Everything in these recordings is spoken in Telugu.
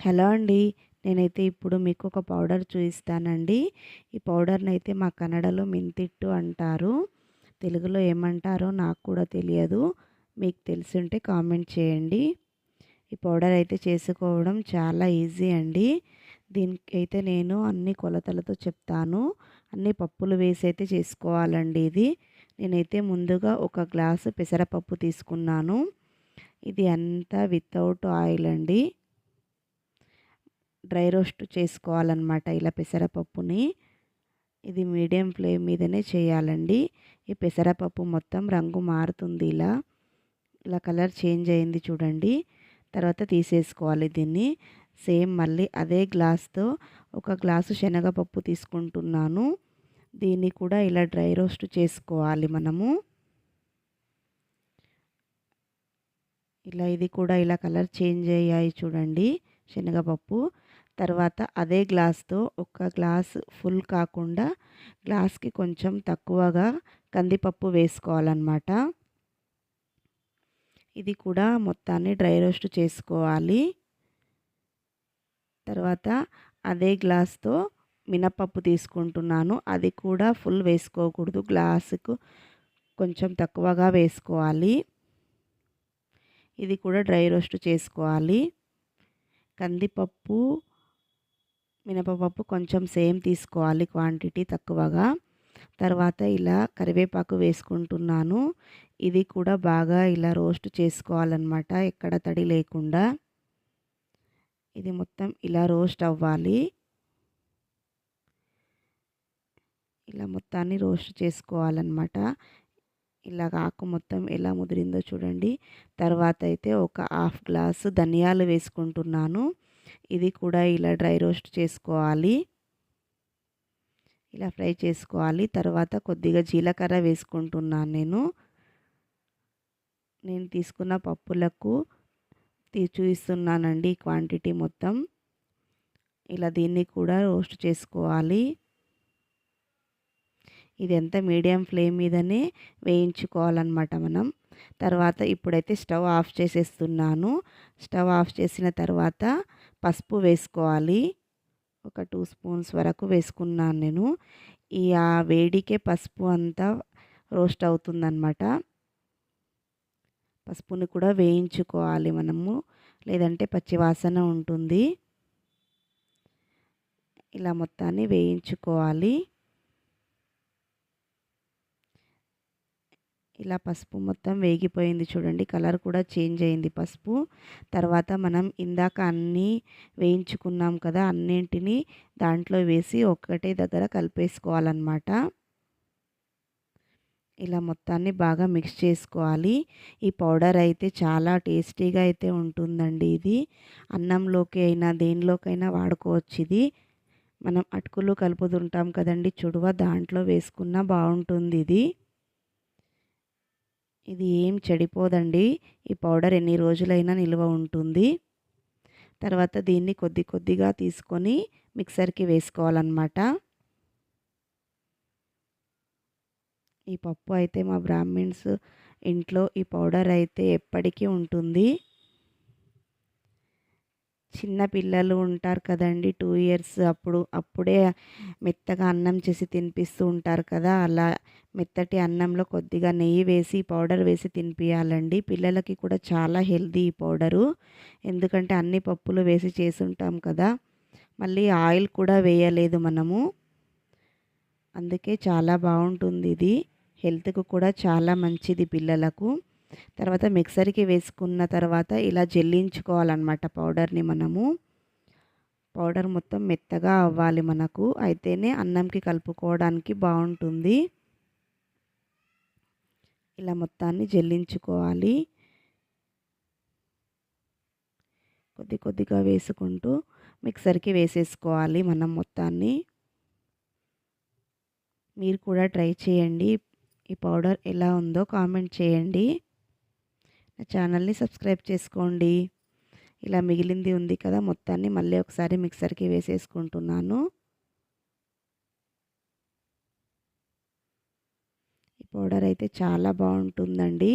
హలో అండి. నేనైతే ఇప్పుడు మీకు ఒక పౌడర్ చూపిస్తానండి ఈ పౌడర్ని అయితే మా కన్నడలో మింతిట్టు అంటారు. తెలుగులో ఏమంటారో నాకు కూడా తెలియదు. మీకు తెలిసి ఉంటే కామెంట్ చేయండి. ఈ పౌడర్ అయితే చేసుకోవడం చాలా ఈజీ అండి. దీనికి అయితే నేను అన్ని కొలతలతో చెప్తాను. అన్ని పప్పులు వేసి అయితే చేసుకోవాలండి ఇది. నేనైతే ముందుగా ఒక గ్లాసు పెసరపప్పు తీసుకున్నాను. ఇది అంతా వితౌట్ ఆయిల్ అండి. డ్రై రోస్ట్ చేసుకోవాలన్నమాట. ఇలా పెసరపప్పుని ఇది మీడియం ఫ్లేమ్ మీదనే చేయాలండి. ఈ పెసరపప్పు మొత్తం రంగు మారుతుంది ఇలా. ఇలా కలర్ చేంజ్ అయింది చూడండి. తర్వాత తీసేసుకోవాలి దీన్ని. సేమ్ మళ్ళీ అదే గ్లాస్తో ఒక గ్లాసు శనగపప్పు తీసుకుంటున్నాను. దీన్ని కూడా ఇలా డ్రై రోస్ట్ చేసుకోవాలి మనము. ఇలా ఇది కూడా ఇలా కలర్ చేంజ్ అయ్యాయి చూడండి శనగపప్పు. తర్వాత అదే గ్లాస్తో ఒక గ్లాస్ ఫుల్ కాకుండా గ్లాస్కి కొంచెం తక్కువగా కందిపప్పు వేసుకోవాలన్నమాట. ఇది కూడా మొత్తాన్ని డ్రై రోస్ట్ చేసుకోవాలి. తర్వాత అదే గ్లాస్తో మినపప్పు తీసుకుంటున్నాను. అది కూడా ఫుల్ వేసుకోకూడదు. గ్లాసుకు కొంచెం తక్కువగా వేసుకోవాలి. ఇది కూడా డ్రై రోస్ట్ చేసుకోవాలి. కందిపప్పు మినపపప్పు కొంచెం సేమ్ తీసుకోవాలి క్వాంటిటీ తక్కువగా. తర్వాత ఇలా కరివేపాకు వేసుకుంటున్నాను. ఇది కూడా బాగా ఇలా రోస్ట్ చేసుకోవాలన్నమాట ఎక్కడ తడి లేకుండా. ఇది మొత్తం ఇలా రోస్ట్ అవ్వాలి. ఇలా మొత్తాన్ని రోస్ట్ చేసుకోవాలన్నమాట. ఇలా ఆకు మొత్తం ఎలా ముదిరిందో చూడండి. తర్వాత అయితే ఒక హాఫ్ గ్లాసు ధనియాలు వేసుకుంటున్నాను. ఇది కూడా ఇలా డ్రై రోస్ట్ చేసుకోవాలి. ఇలా ఫ్రై చేసుకోవాలి. తర్వాత కొద్దిగా జీలకర్ర వేసుకుంటున్నాను నేను. నేను తీసుకున్న పప్పులకు చూపిస్తున్నానండి క్వాంటిటీ మొత్తం. ఇలా దీన్ని కూడా రోస్ట్ చేసుకోవాలి. ఇది ఎంత మీడియం ఫ్లేమ్ మీదనే వేయించుకోవాలన్నమాట మనం. తర్వాత ఇప్పుడైతే స్టవ్ ఆఫ్ చేసేస్తున్నాను. స్టవ్ ఆఫ్ చేసిన తర్వాత పసుపు వేసుకోవాలి. ఒక టూ స్పూన్స్ వరకు వేసుకున్నాను నేను. ఈ ఆ వేడికే పసుపు అంతా రోస్ట్ అవుతుందన్నమాట. పసుపుని కూడా వేయించుకోవాలి మనము. లేదంటే పచ్చివాసన ఉంటుంది. ఇలా మొత్తాన్ని వేయించుకోవాలి. ఇలా పసుపు మొత్తం వేగిపోయింది చూడండి. కలర్ కూడా చేంజ్ అయింది పసుపు. తర్వాత మనం ఇందాక అన్నీ వేయించుకున్నాం కదా అన్నింటినీ దాంట్లో వేసి ఒక్కటే దగ్గర కలిపేసుకోవాలన్నమాట. ఇలా మొత్తాన్ని బాగా మిక్స్ చేసుకోవాలి. ఈ పౌడర్ అయితే చాలా టేస్టీగా అయితే ఉంటుందండి ఇది. అన్నంలోకి అయినా దేనిలోకైనా వాడుకోవచ్చు ఇది. మనం అటుకులు కలుపుతుంటాం కదండి చుడువ దాంట్లో వేసుకున్న బాగుంటుంది ఇది. ఇది ఏం చెడిపోదండి. ఈ పౌడర్ ఎన్ని రోజులైనా నిల్వ ఉంటుంది. తర్వాత దీన్ని కొద్ది కొద్దిగా తీసుకొని మిక్సర్కి వేసుకోవాలన్నమాట. ఈ పప్పు అయితే మా బ్రాహ్మిన్స్ ఇంట్లో ఈ పౌడర్ అయితే ఎప్పటికీ ఉంటుంది. చిన్న పిల్లలు ఉంటారు కదండి టూ ఇయర్స్ అప్పుడు అప్పుడే మెత్తగా అన్నం చేసి తినిపిస్తూ ఉంటారు కదా. అలా మెత్తటి అన్నంలో కొద్దిగా నెయ్యి వేసి పౌడర్ వేసి తినిపించాలండి పిల్లలకి కూడా చాలా హెల్దీ ఈ పౌడరు. ఎందుకంటే అన్ని పప్పులు వేసి చేసి ఉంటాం కదా. మళ్ళీ ఆయిల్ కూడా వేయలేదు మనము. అందుకే చాలా బాగుంటుంది ఇది. హెల్త్కు కూడా చాలా మంచిది పిల్లలకు. తర్వాత మిక్సర్కి వేసుకున్న తర్వాత ఇలా జల్లించుకోవాలన్నమాట పౌడర్ని మనము. పౌడర్ మొత్తం మెత్తగా అవ్వాలి మనకు. అయితేనే అన్నంకి కలుపుకోవడానికి బాగుంటుంది. ఇలా మొత్తాన్ని జల్లించుకోవాలి. కొద్ది కొద్దిగా వేసుకుంటూ మిక్సర్కి వేసేసుకోవాలి మనం మొత్తాన్ని. మీరు కూడా ట్రై చేయండి. ఈ పౌడర్ ఎలా ఉందో కామెంట్ చేయండి. నా ఛానల్ని సబ్స్క్రైబ్ చేసుకోండి. ఇలా మిగిలింది ఉంది కదా మొత్తాన్ని మళ్ళీ ఒకసారి మిక్సర్కి వేసేసుకుంటున్నాను. ఈ పౌడర్ అయితే చాలా బాగుంటుందండి.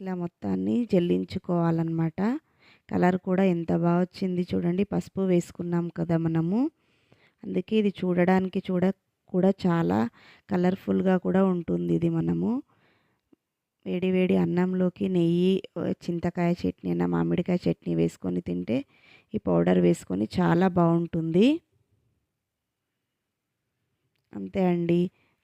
ఇలా మొత్తాన్ని జల్లించుకోవాలన్నమాట. కలర్ కూడా ఎంత బాగా వచ్చింది చూడండి. పసుపు వేసుకున్నాం కదా మనము. అందుకే ఇది చూడడానికి చూడ కూడా చాలా కలర్ఫుల్గా కూడా ఉంటుంది ఇది మనము. వేడి వేడి అన్నంలోకి నెయ్యి చింతకాయ చట్నీ అయినా మామిడికాయ చట్నీ వేసుకొని తింటే ఈ పౌడర్ వేసుకొని చాలా బాగుంటుంది. అంతే అండి.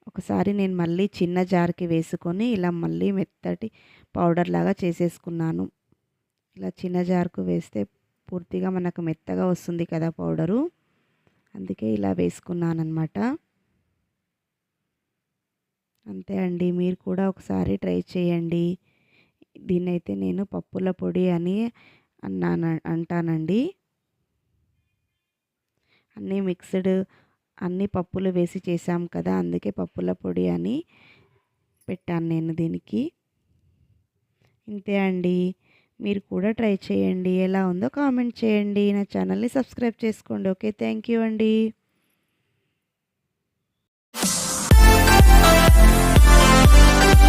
ఒకసారి నేను మళ్ళీ చిన్న జార్కి వేసుకొని ఇలా మళ్ళీ మెత్తటి పౌడర్ లాగా చేసేసుకున్నాను. ఇలా చిన్న జార్కు వేస్తే పూర్తిగా మనకు మెత్తగా వస్తుంది కదా పౌడరు. అందుకే ఇలా వేసుకున్నాను అనమాట అంతే అండి. మీరు కూడా ఒకసారి ట్రై చేయండి. దీన్నైతే నేను పప్పుల పొడి అని అన్నాను అంటానండి. అన్నీ మిక్స్డ్ అన్ని పప్పులు వేసి చేసాం కదా అందుకే పప్పుల పొడి అని పెట్టాను నేను దీనికి. ఇంతే అండి. మీరు కూడా ట్రై చేయండి. ఎలా ఉందో కామెంట్ చేయండి. నా ఛానల్ని సబ్స్క్రైబ్ చేసుకోండి. ఓకే థ్యాంక్ యూ అండి.